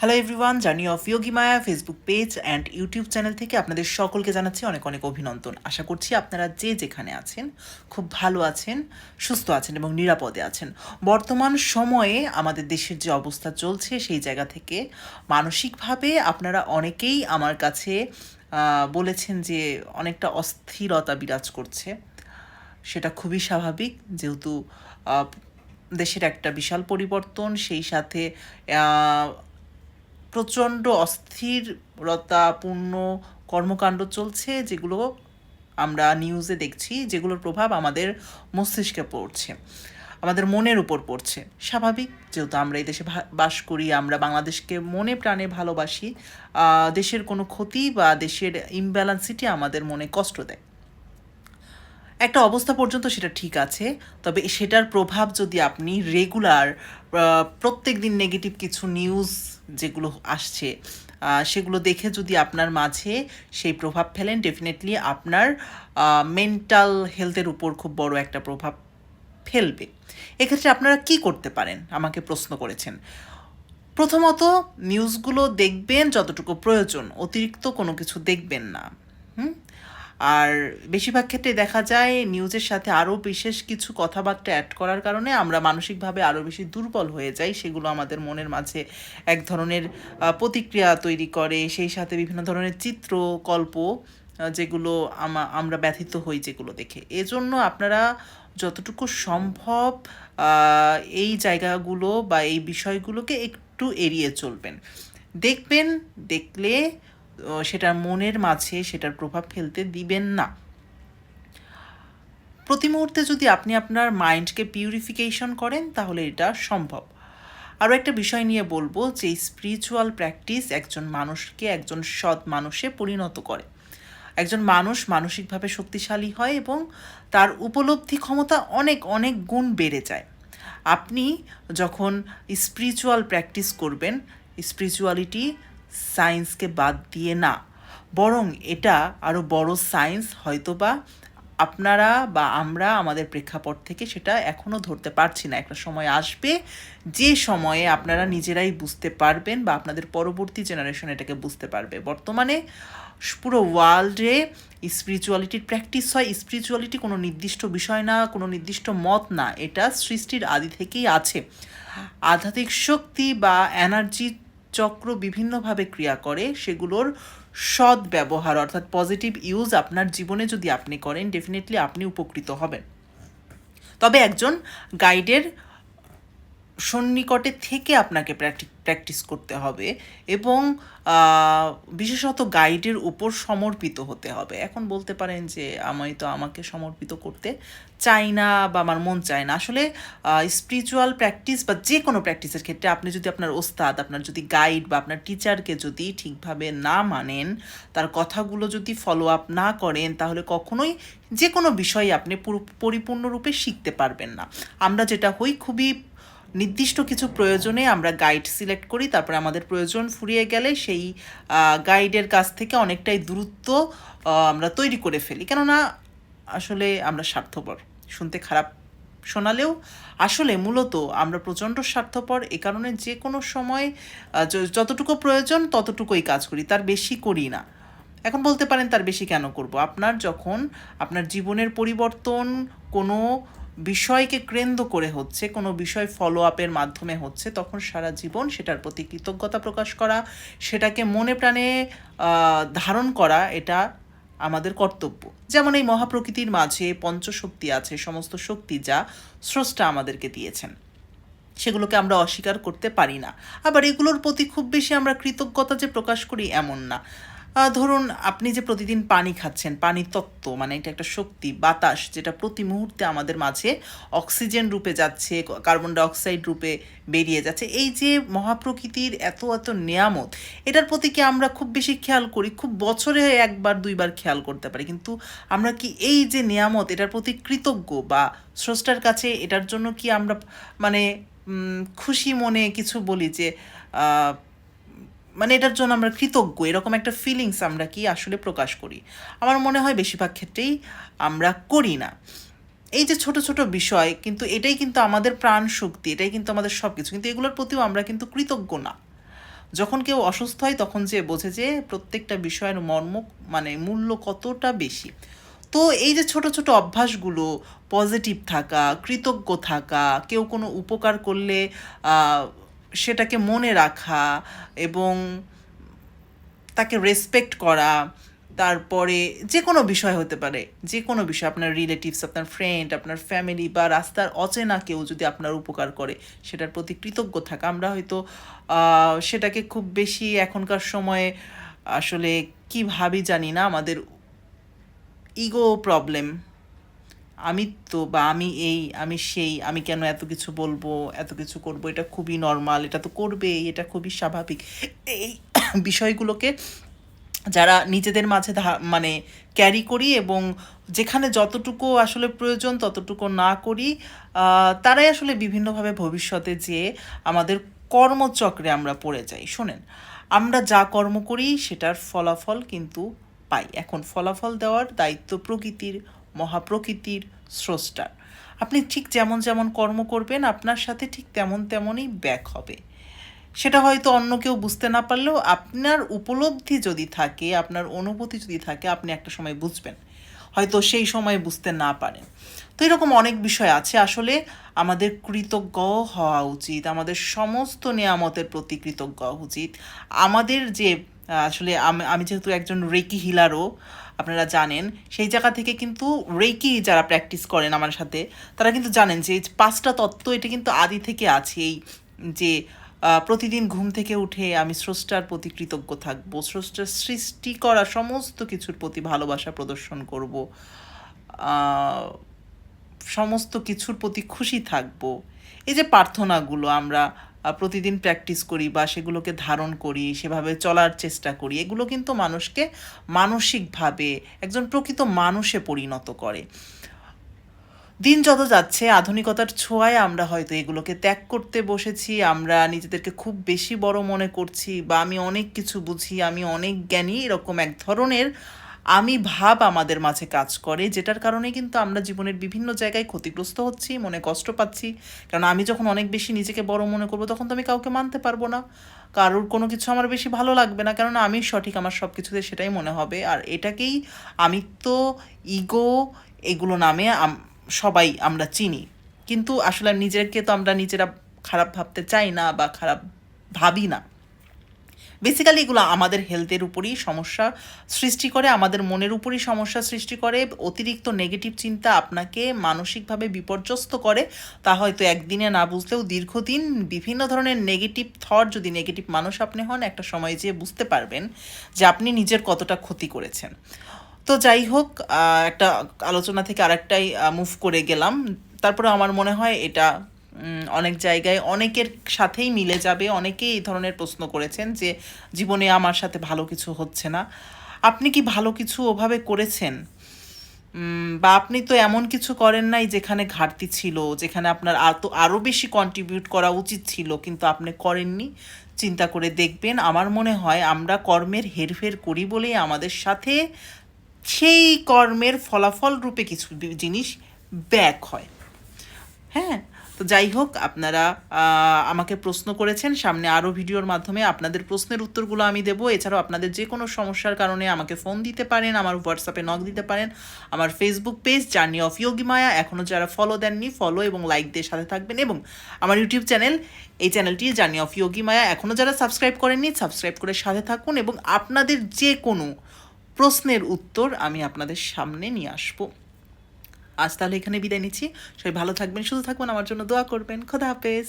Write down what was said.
Hello everyone journey of Yogi Maya Facebook page and YouTube channel থেকে আপনাদের সকলকে জানাচ্ছি অনেক অনেক অভিনন্দন। আশা করছি আপনারা যে যেখানে আছেন, খুব ভালো আছেন, সুস্থ আছেন এবং নিরাপদে আছেন। বর্তমান সময়ে আমাদের দেশের যে অবস্থা চলছে, সেই জায়গা থেকে মানসিকভাবে আপনারা অনেকেই আমার কাছে বলেছেন যে অনেকটা অস্থিরতা বিরাজ করছে। সেটা খুবই স্বাভাবিক, যেহেতু দেশের একটা বিশাল পরিবর্তন, সেই সাথে প্রচণ্ড অস্থিরতাপূর্ণ কর্মকাণ্ড চলছে, যেগুলো আমরা নিউজে দেখছি, যেগুলোর প্রভাব আমাদের মস্তিষ্কে পড়ছে, আমাদের মনের উপর পড়ছে। স্বাভাবিক, যেহেতু আমরা এই দেশে বাস করি, আমরা বাংলাদেশকে মনে প্রাণে ভালোবাসি দেশের কোনো ক্ষতি বা দেশের ইমব্যালেন্সিটি আমাদের মনে কষ্ট দেয়। একটা অবস্থা পর্যন্ত সেটা ঠিক আছে, তবে সেটার প্রভাব যদি আপনি রেগুলার প্রত্যেক দিন নেগেটিভ কিছু নিউজ যেগুলো আসছে সেগুলো দেখে যদি আপনার মাঝে সেই প্রভাব ফেলেন ডেফিনেটলি আপনার মেন্টাল হেলথের উপর খুব বড় একটা প্রভাব ফেলবে। এক্ষেত্রে আপনারা কি করতে পারেন? আমাকে প্রশ্ন করেছেন। প্রথমত নিউজগুলো দেখবেন যতটুকু প্রয়োজন, অতিরিক্ত কোনো কিছু দেখবেন না। হুম? আর বেশিরভাগ ক্ষেত্রে দেখা যায় নিউজের সাথে আরও বিশেষ কিছু কথাবার্তা অ্যাড করার কারণে আমরা মানসিকভাবে আরও বেশি দুর্বল হয়ে যাই, সেগুলো আমাদের মনের মাঝে এক ধরনের প্রতিক্রিয়া তৈরি করে। সেই সাথে বিভিন্ন ধরনের চিত্র কল্প যেগুলো আমরা ব্যথিত হই যেগুলো দেখে। এজন্য আপনারা যতটুকু সম্ভব এই জায়গাগুলো বা এই বিষয়গুলোকে একটু এড়িয়ে চলবেন। দেখবেন, দেখলে সেটার মনের মাঝে সেটার প্রভাব ফেলতে দিবেন না। প্রতি মুহূর্তে যদি আপনি আপনার মাইন্ডকে পিউরিফিকেশন করেন, তাহলে এটা সম্ভব। আরও একটা বিষয় নিয়ে বলব যে স্পিরিচুয়াল প্র্যাকটিস একজন মানুষকে একজন সৎ মানুষে পরিণত করে। একজন মানুষ মানসিকভাবে শক্তিশালী হয় এবং তার উপলব্ধি ক্ষমতা অনেক অনেক গুণ বেড়ে যায়। আপনি যখন স্পিরিচুয়াল প্র্যাকটিস করবেন স্পিরিচুয়ালিটি সায়েন্সকে বাদ দিয়ে না। বরং এটা আরও বড় সায়েন্স হয়তো বা আপনারা বা আমরা আমাদের প্রেক্ষাপট থেকে সেটা এখনও ধরতে পারছি না। একটা সময় আসবে, যে সময়ে আপনারা নিজেরাই বুঝতে পারবেন বা আপনাদের পরবর্তী জেনারেশন এটাকে বুঝতে পারবে। বর্তমানে পুরো ওয়ার্ল্ডে স্পিরিচুয়ালিটির প্র্যাকটিস হয়। স্পিরিচুয়ালিটি কোনো নির্দিষ্ট বিষয় না, কোনো নির্দিষ্ট মত না। এটা সৃষ্টির আদি থেকেই আছে। আধ্যাত্মিক শক্তি বা এনার্জি চক্র বিভিন্নভাবে ক্রিয়া করে, সেগুলোর সৎ ব্যবহার, অর্থাৎ পজিটিভ ইউজ আপনার জীবনে যদি আপনি করেন ডেফিনেটলি আপনি উপকৃত হবেন। তবে একজন গাইডের সন্নিকটে থেকে আপনাকে প্র্যাকটিস করতে হবে এবং বিশেষত গাইডের উপর সমর্পিত হতে হবে। এখন বলতে পারেন যে আমি তো আমাকে সমর্পিত করতে চাই না বা আমার মন চায় না। আসলে স্পিরিচুয়াল প্র্যাকটিস বা যে কোনো প্র্যাকটিসের ক্ষেত্রে আপনি যদি আপনার ওস্তাদ, আপনার যদি গাইড বা আপনার টিচারকে যদি ঠিকভাবে না মানেন, তার কথাগুলো যদি ফলো আপ না করেন, তাহলে কখনোই যে কোনো বিষয়ে আপনি পরিপূর্ণরূপে শিখতে পারবেন না। আমরা যেটা হই খুবই নির্দিষ্ট কিছু প্রয়োজনে আমরা গাইড সিলেক্ট করি, তারপরে আমাদের প্রয়োজন ফুরিয়ে গেলে সেই গাইডের কাছ থেকে অনেকটাই দূরত্ব আমরা তৈরি করে ফেলি। কেননা আসলে আমরা স্বার্থপর, শুনতে খারাপ শোনালেও আসলে মূলত আমরা প্রচণ্ড স্বার্থপর, এ কারণে যে কোনো সময় যতটুকু প্রয়োজন ততটুকুই কাজ করি, তার বেশি করি না। এখন বলতে পারেন তার বেশি কেন করব? আপনার যখন, আপনার জীবনের পরিবর্তন কোনো বিষয়কে কেন্দ্র করে হচ্ছে, কোনো বিষয় ফলো আপের মাধ্যমে হচ্ছে, তখন সারা জীবন সেটার প্রতি কৃতজ্ঞতা প্রকাশ করা, সেটাকে মনে প্রাণে ধারণ করা, এটা আমাদের কর্তব্য। যেমন এই মহাপ্রকৃতির মাঝে পঞ্চশক্তি আছে, সমস্ত শক্তি যা স্রষ্টা আমাদেরকে দিয়েছেন। সেগুলোকে আমরা অস্বীকার করতে পারি না। আবার এগুলোর প্রতি খুব বেশি আমরা কৃতজ্ঞতা যে প্রকাশ করি এমন না। ধরুন আপনি যে প্রতিদিন পানি খাচ্ছেন পানি তত্ত্ব মানে এটা একটা শক্তি, বাতাস যেটা প্রতি মুহূর্তে আমাদের মাঝে অক্সিজেন রূপে যাচ্ছে, কার্বন ডাইঅক্সাইড রূপে বেরিয়ে যাচ্ছে। এই যে মহাপ্রকৃতির এত এত নিয়ামত, এটার প্রতি কি আমরা খুব বেশি খেয়াল করি? খুব বছরে একবার, দুইবার খেয়াল করতে পারি। কিন্তু আমরা কি এই যে নিয়ামত, এটার প্রতি কৃতজ্ঞ বা স্রষ্টার কাছে এটার জন্য কি আমরা মানে খুশি মনে কিছু বলি যে মানে এটার জন্য আমরা কৃতজ্ঞ, এরকম একটা ফিলিংস আমরা কি আসলে প্রকাশ করি। আমার মনে হয় বেশিরভাগ ক্ষেত্রেই আমরা করি না। এই যে ছোট ছোট বিষয়, কিন্তু এটাই কিন্তু আমাদের প্রাণ শক্তি এটাই কিন্তু আমাদের সব কিছু কিন্তু এগুলোর প্রতিও আমরা কিন্তু কৃতজ্ঞ না। যখন কেউ অসুস্থ হয়, তখন যে বোঝে যে প্রত্যেকটা বিষয়ের মর্ম মানে মূল্য কতটা বেশি। তো এই যে ছোট ছোট অভ্যাসগুলো পজিটিভ থাকা, কৃতজ্ঞ থাকা, কেউ কোনো উপকার করলে সেটাকে মনে রাখা এবং তাকে রেসপেক্ট করা, তারপরে যে কোনো বিষয় হতে পারে, যে কোনো বিষয়, আপনার রিলেটিভস আপনার ফ্রেন্ড আপনার ফ্যামিলি বা রাস্তার অচেনা কেউ যদি আপনার উপকার করে, সেটার প্রতি কৃতজ্ঞ থাকা। আমরা হয়তো সেটাকে খুব বেশি এখনকার সময়ে আসলে কি ভাবি জানি না, আমাদের ইগো প্রবলেম আমি তো বা আমি এই, আমি সেই, আমি কেন এত কিছু বলব, এত কিছু করব, এটা খুবই নর্মাল এটা তো করবেই, এটা খুবই স্বাভাবিক। এই বিষয়গুলোকে যারা নিজেদের মাঝে মানে ক্যারি করি এবং যেখানে যতটুকু আসলে প্রয়োজন ততটুকু না করি তারাই আসলে বিভিন্নভাবে ভবিষ্যতে যে আমাদের কর্মচক্রে আমরা পড়ে যাই, শোনেন। আমরা যা কর্ম করি সেটার ফলাফল কিন্তু পাই। এখন ফলাফল দেওয়ার দায়িত্ব প্রকৃতির। মহাপ্রকৃতির স্রষ্টার আপনি ঠিক যেমন যেমন কর্ম করবেন, আপনার সাথে ঠিক তেমন তেমনই ব্যাক হবে। সেটা হয়তো অন্য কেউ বুঝতে না পারলেও আপনার উপলব্ধি যদি থাকে, আপনার অনুভূতি যদি থাকে, আপনি একটা সময় বুঝবেন। হয়তো সেই সময় বুঝতে না পারেন। তো এরকম অনেক বিষয় আছে। আসলে আমাদের কৃতজ্ঞ হওয়া উচিত, আমাদের সমস্ত নিয়ামতের প্রতি কৃতজ্ঞ উচিত। আমাদের যে আসলে আমি আমি যেহেতু একজন রেকি হিলারও, আপনারা জানেন, সেই জায়গা থেকে কিন্তু রেকি যারা প্র্যাকটিস করেন আমার সাথে, তারা কিন্তু জানেন যে পাঁচটা তত্ত্ব এটা কিন্তু আদি থেকে আছে। এই যে প্রতিদিন ঘুম থেকে উঠে আমি স্রষ্টার প্রতি কৃতজ্ঞ থাকব, স্রষ্টার সৃষ্টি করা সমস্ত কিছুর প্রতি ভালোবাসা প্রদর্শন করব সমস্ত কিছুর প্রতি খুশি থাকব। এই যে প্রার্থনাগুলো আমরা প্রতিদিন প্র্যাকটিস করি বা সেগুলোকে ধারণ করি, সেভাবে চলার চেষ্টা করি, এগুলো কিন্তু মানুষকে মানসিকভাবে একজন প্রকৃত মানুষে পরিণত করে। দিন যত যাচ্ছে, আধুনিকতার ছোঁয়ায় আমরা হয়তো এগুলোকে ত্যাগ করতে বসেছি, আমরা নিজেদেরকে খুব বেশি বড় মনে করছি বা আমি অনেক কিছু বুঝি, আমি অনেক জ্ঞানী, এরকম এক ধরনের আমি ভাব আমাদের মাঝে কাজ করে, যেটার কারণে কিন্তু আমরা জীবনের বিভিন্ন জায়গায় ক্ষতিগ্রস্ত হচ্ছি, মনে কষ্ট পাচ্ছি। কারণ আমি যখন অনেক বেশি নিজেকে বড় মনে করব, তখন তো আমি কাউকে মানতে পারব না। কারোর কোনো কিছু আমার বেশি ভালো লাগবে না কারণ আমি সঠিক আমার সব কিছুতে সেটাই মনে হবে। আর এটাকেই আমি তো ইগো এগুলো নামে সবাই আমরা চিনি। কিন্তু আসলে নিজেকে তো আমরা নিজেরা খারাপ ভাবতে চাই না বা খারাপ ভাবি না। বেসিক্যালি এগুলো আমাদের হেলথের উপরই সমস্যা সৃষ্টি করে, আমাদের মনের উপরই সমস্যা সৃষ্টি করে। অতিরিক্ত নেগেটিভ চিন্তা আপনাকে মানসিকভাবে বিপর্যস্ত করে। তা হয়তো একদিনে না বুঝলেও দীর্ঘদিন বিভিন্ন ধরনের নেগেটিভ থট যদি নেগেটিভ মানুষ আপনি হন, একটা সময় যেয়ে বুঝতে পারবেন যে আপনি নিজের কতটা ক্ষতি করেছেন। তো যাই হোক একটা আলোচনা থেকে আরেকটাই মুভ করে গেলাম। তারপরে আমার মনে হয় এটা অনেক জায়গায় অনেকের সাথেই মিলে যাবে, অনেকেই এই ধরনের প্রশ্ন করেছেন যে জীবনে আমার সাথে ভালো কিছু হচ্ছে না। আপনি কি ভালো কিছু ওভাবে করেছেন? বা আপনি তো এমন কিছু করেন নাই যেখানে ঘাটতি ছিল, যেখানে আপনার আরও আরও বেশি কন্ট্রিবিউট করা উচিত ছিল, কিন্তু আপনি করেননি। চিন্তা করে দেখবেন, আমার মনে হয় আমরা কর্মের হেরফের করি বলেই আমাদের সাথে সেই কর্মের ফলাফল রূপে কিছু জিনিস ব্যাক হ্যাঁ। তো যাই হোক, আপনারা আমাকে প্রশ্ন করেছেন, সামনে আরও ভিডিওর মাধ্যমে আপনাদের প্রশ্নের উত্তরগুলো আমি দেবো। এছাড়াও আপনাদের যে কোনো সমস্যার কারণে আমাকে ফোন দিতে পারেন, আমার হোয়াটসঅ্যাপে নক দিতে পারেন, আমার Facebook page journey of Yogi Maya এখনও যারা ফলো দেননি ফলো এবং লাইক দিয়ে সাথে থাকবেন এবং আমার ইউটিউব চ্যানেল এই চ্যানেলটি জার্নি অফ ইয়োগি মায়া এখনও যারা সাবস্ক্রাইব করেননি সাবস্ক্রাইব করে সাথে থাকুন এবং আপনাদের যে কোনো প্রশ্নের উত্তর আমি আপনাদের সামনে নিয়ে আসব। আজ তাহলে এখানে বিদায় নিচ্ছি। সবাই ভালো থাকবেন, সুস্থ থাকবেন, আমার জন্য দোয়া করবেন। খোদা হাফেজ।